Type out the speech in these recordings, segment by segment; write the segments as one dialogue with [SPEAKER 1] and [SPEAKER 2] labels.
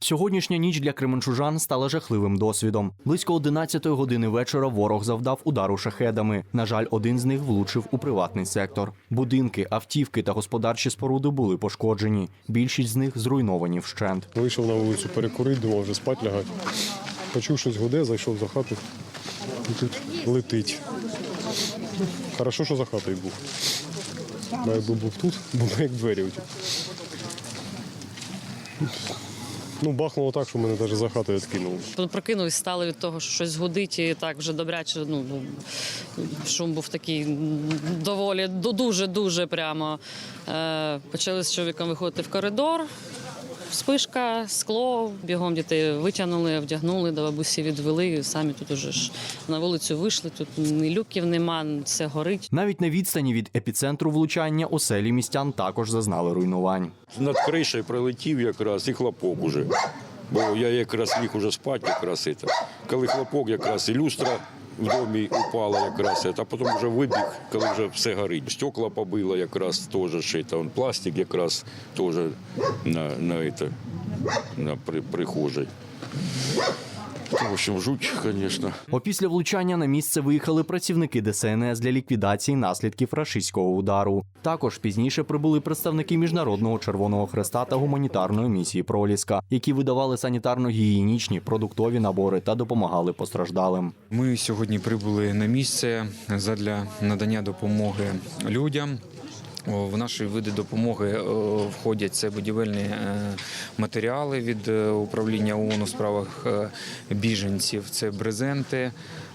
[SPEAKER 1] Сьогоднішня ніч для кременчужан стала жахливим досвідом. Близько 11 години вечора ворог завдав удару шахедами. На жаль, один з них влучив у приватний сектор. Будинки, автівки та господарчі споруди були пошкоджені. Більшість з них зруйновані вщент.
[SPEAKER 2] Вийшов на вулицю перекурити, думав вже спать лягати. Почув щось гуде, зайшов за хату. І тут летить. Хорошо, що за хатою був. Бо Якби був тут, був як двері. Ну, бахнуло так, що мене навіть за хатою відкинуло.
[SPEAKER 3] Коли прокинулись, стали від того, що щось гудить, і так вже добряче. Ну ну, шум був такий доволі дуже дуже прямо. Е, почали з чоловіком виходити в коридор. Спишка, скло, бігом дітей витягнули, вдягнули, до бабусі відвели. Самі тут уже ж на вулицю вийшли. Тут ні люків нема, все горить.
[SPEAKER 1] Навіть на відстані від епіцентру влучання оселі містян також зазнали руйнувань.
[SPEAKER 4] Над кришею прилетів якраз і хлопок уже. Бо я якраз ліг уже спати, якраз це. Коли хлопок, якраз і люстра в домі упала якраз, а потім вже вибіг, коли вже все горить. Стекла побило якраз теж ще там пластик якраз теж на, на, это, на при, прихожій. В общем, жуть, звісно.
[SPEAKER 1] Опісля влучання на місце виїхали працівники ДСНС для ліквідації наслідків рашистського удару. Також пізніше прибули представники міжнародного Червоного Хреста та гуманітарної місії Проліска, які видавали санітарно-гігієнічні продуктові набори та допомагали постраждалим.
[SPEAKER 5] Ми сьогодні прибули на місце задля надання допомоги людям. В наші види допомоги входять це будівельні е, матеріали від е, управління ООН у справах е, біженців. Це брезенти,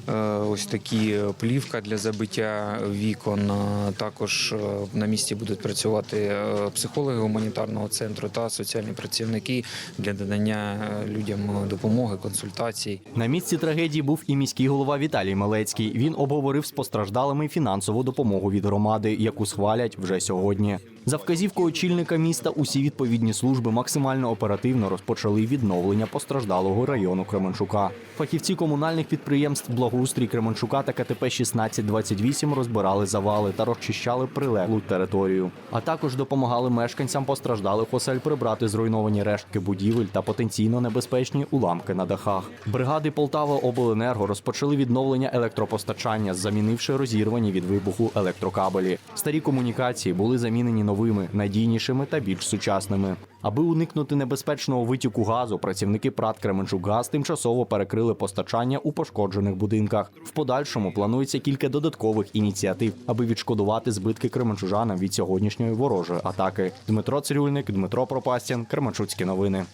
[SPEAKER 5] е, ось такі плівка для забиття вікон. Також на місці будуть працювати психологи гуманітарного центру та соціальні працівники для надання людям допомоги, консультацій.
[SPEAKER 1] На місці трагедії був і міський голова Віталій Малецький. Він обговорив з постраждалими фінансову допомогу від громади, яку схвалять вже сьогодні. За вказівкою очільника міста, усі відповідні служби максимально оперативно розпочали відновлення постраждалого району Кременчука. Фахівці комунальних підприємств Благоустрій Кременчука та КТП 1628 розбирали завали та розчищали прилеглу територію. А також допомагали мешканцям постраждалих осель прибрати зруйновані рештки будівель та потенційно небезпечні уламки на дахах. Бригади Полтава Обленерго розпочали відновлення електропостачання, замінивши розірвані від вибуху електрокабелі. Старі комунікації були замінені новими, надійнішими та більш сучасними. Аби уникнути небезпечного витіку газу, працівники ПРАТ Кременчугаз тимчасово перекрили постачання у пошкоджених будинках. В подальшому планується кілька додаткових ініціатив, аби відшкодувати збитки кременчужанам від сьогоднішньої ворожої атаки. Дмитро Цирюльник, Дмитро Пропастін, Кременчуцькі новини.